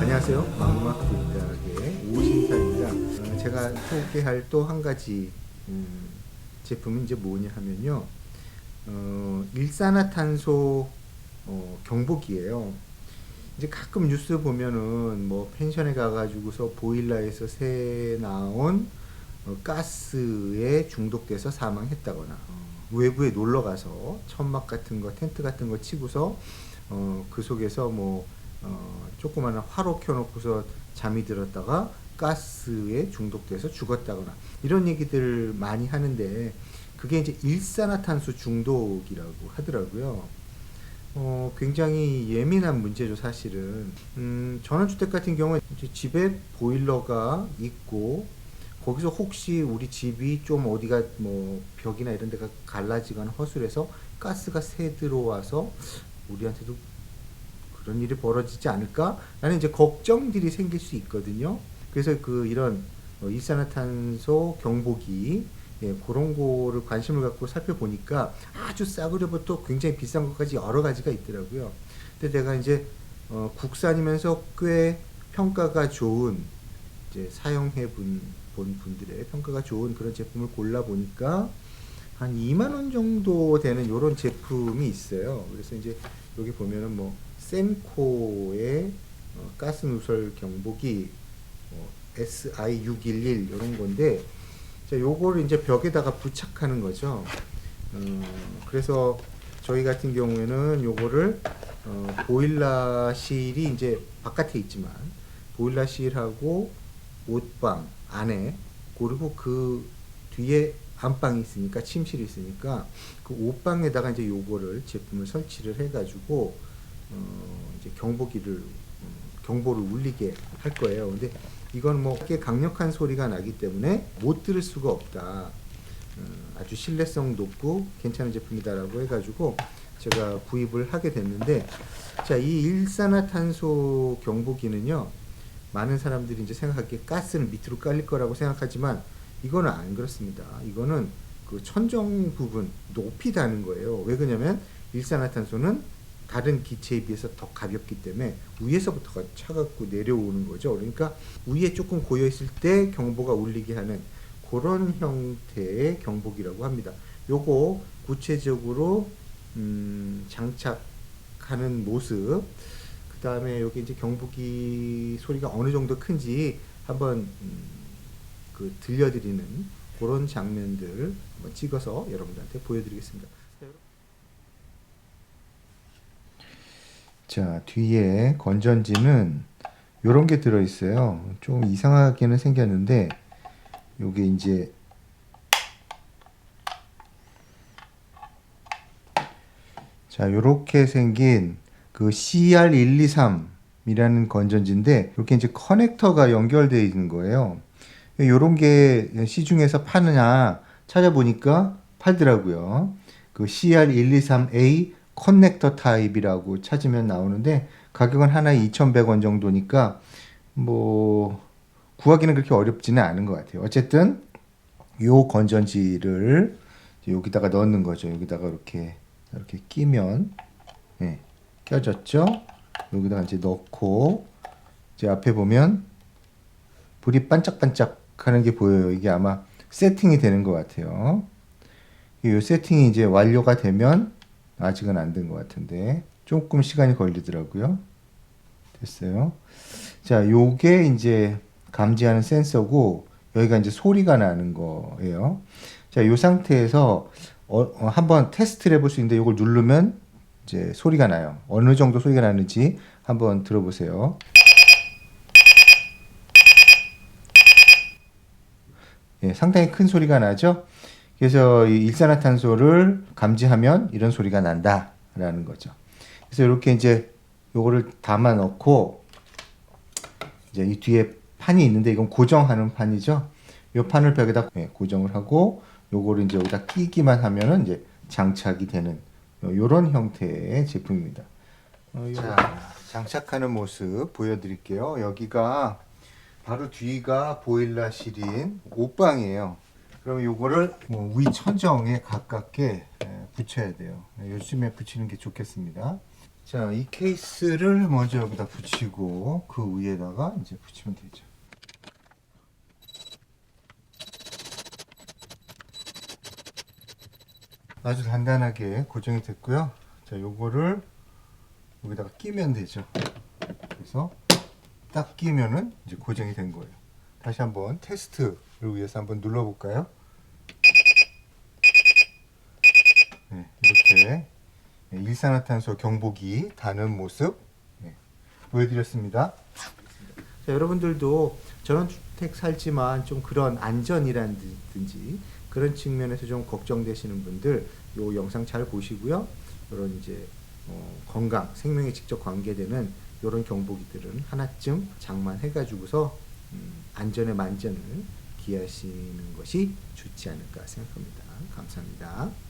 안녕하세요. 음악 국악의 오신사입니다. 어, 제가 소개할 또 한 가지 음, 제품은 이제 뭐냐 하면요. 어, 일산화탄소 어, 경보기예요. 이제 가끔 뉴스 보면은 뭐 펜션에 가가지고서 보일러에서 새 나온 어, 가스에 중독돼서 사망했다거나 외부에 놀러 가서 천막 같은 거 텐트 같은 거 치고서 어, 그 속에서 뭐 어, 조그마한 화로 켜놓고서 잠이 들었다가 가스에 중독돼서 죽었다거나 이런 얘기들 많이 하는데 그게 이제 일산화탄소 중독이라고 하더라고요. 어, 굉장히 예민한 문제죠, 사실은. 음, 전원주택 같은 경우에 집에 보일러가 있고, 거기서 혹시 우리 집이 좀 어디가 뭐 벽이나 이런 데가 갈라지거나 허술해서 가스가 새 들어와서 우리한테도 그런 일이 벌어지지 않을까? 라는 이제 걱정들이 생길 수 있거든요. 그래서 그 이런 어, 일산화탄소 경보기 예, 그런 거를 관심을 갖고 살펴보니까 아주 싸구려부터 굉장히 비싼 것까지 여러 가지가 있더라고요. 근데 내가 이제 어, 국산이면서 꽤 평가가 좋은 이제 사용해 본, 본 분들의 평가가 좋은 그런 제품을 골라 보니까 한 2만 원 정도 되는 이런 제품이 있어요. 그래서 이제 여기 보면은 뭐 셈코의 어, 가스 누설 경보기 어, SI611 이런 건데 자, 요거를 이제 벽에다가 부착하는 거죠. 어, 그래서 저희 같은 경우에는 요거를 어, 보일러실이 이제 바깥에 있지만 보일러실하고 옷방 안에 그리고 그 뒤에 안방이 있으니까 침실이 있으니까 그 옷방에다가 이제 요거를 제품을 설치를 해가지고 어, 이제 경보기를 음, 경보를 울리게 할 거예요. 근데 이건 뭐 꽤 강력한 소리가 나기 때문에 못 들을 수가 없다. 음, 아주 신뢰성 높고 괜찮은 제품이다라고 해가지고 제가 구입을 하게 됐는데 자 이 일산화탄소 경보기는요 많은 사람들이 이제 생각하기에 가스는 밑으로 깔릴 거라고 생각하지만 이거는 안 그렇습니다. 이거는 그 천정 부분 높이 다는 거예요. 왜 그러냐면 일산화탄소는 다른 기체에 비해서 더 가볍기 때문에 위에서부터가 차갑고 내려오는 거죠. 그러니까 위에 조금 고여 있을 때 경보가 울리게 하는 그런 형태의 경보기라고 합니다. 요거 구체적으로 음, 장착하는 모습, 그 다음에 여기 이제 경보기 소리가 어느 정도 큰지 한번 음, 그 들려드리는 그런 장면들 한번 찍어서 여러분들한테 보여드리겠습니다. 자, 뒤에 건전지는 요런 게 들어 있어요. 좀 이상하게는 생겼는데 요게 이제 자, 요렇게 생긴 그 CR123이라는 건전지인데 이렇게 이제 커넥터가 연결되어 있는 거예요. 요런 게 시중에서 파느냐 찾아보니까 팔더라고요. 그 CR123A 커넥터 타입이라고 찾으면 나오는데 가격은 하나에 2,100원 정도니까 뭐 구하기는 그렇게 어렵지는 않은 것 같아요. 어쨌든 요 건전지를 여기다가 넣는 거죠. 여기다가 이렇게 이렇게 끼면 예, 껴졌죠. 여기다가 이제 넣고 이제 앞에 보면 불이 반짝반짝 하는 게 보여요. 이게 아마 세팅이 되는 것 같아요. 이 세팅이 이제 완료가 되면 아직은 안 된 것 같은데 조금 시간이 걸리더라고요. 됐어요. 자, 요게 이제 감지하는 센서고 여기가 이제 소리가 나는 거예요. 자, 요 상태에서 어, 어, 한번 테스트를 해볼 수 있는데 이걸 누르면 이제 소리가 나요. 어느 정도 소리가 나는지 한번 들어보세요. 예, 상당히 큰 소리가 나죠. 그래서 이 일산화탄소를 감지하면 이런 소리가 난다라는 거죠. 그래서 이렇게 이제 요거를 담아 넣고 이제 이 뒤에 판이 있는데 이건 고정하는 판이죠. 이 판을 벽에다 예, 고정을 하고 요거를 이제 여기다 끼기만 하면은 이제 장착이 되는 요런 형태의 제품입니다. 어, 자, 장착하는 모습 보여드릴게요. 여기가 바로 뒤가 보일러실인 옷방이에요. 그럼 요거를 뭐 위 천정에 가깝게 예, 붙여야 돼요. 네, 요즘에 붙이는 게 좋겠습니다. 자, 이 케이스를 먼저 여기다 붙이고 그 위에다가 이제 붙이면 되죠. 아주 단단하게 고정이 됐고요. 자, 요거를 여기다가 끼면 되죠. 그래서 딱 끼면은 이제 고정이 된 거예요. 다시 한번 테스트를 위해서 한번 눌러볼까요? 네, 이렇게 네, 일산화탄소 경보기 다는 모습 네, 보여드렸습니다. 자, 여러분들도 전원 주택 살지만 좀 그런 안전이라든지 그런 측면에서 좀 걱정되시는 분들 요 영상 잘 보시고요. 이런 이제 어, 건강, 생명에 직접 관계되는 이런 경보기들은 하나쯤 장만해가지고서 음, 안전의 만전을 기하시는 것이 좋지 않을까 생각합니다. 감사합니다.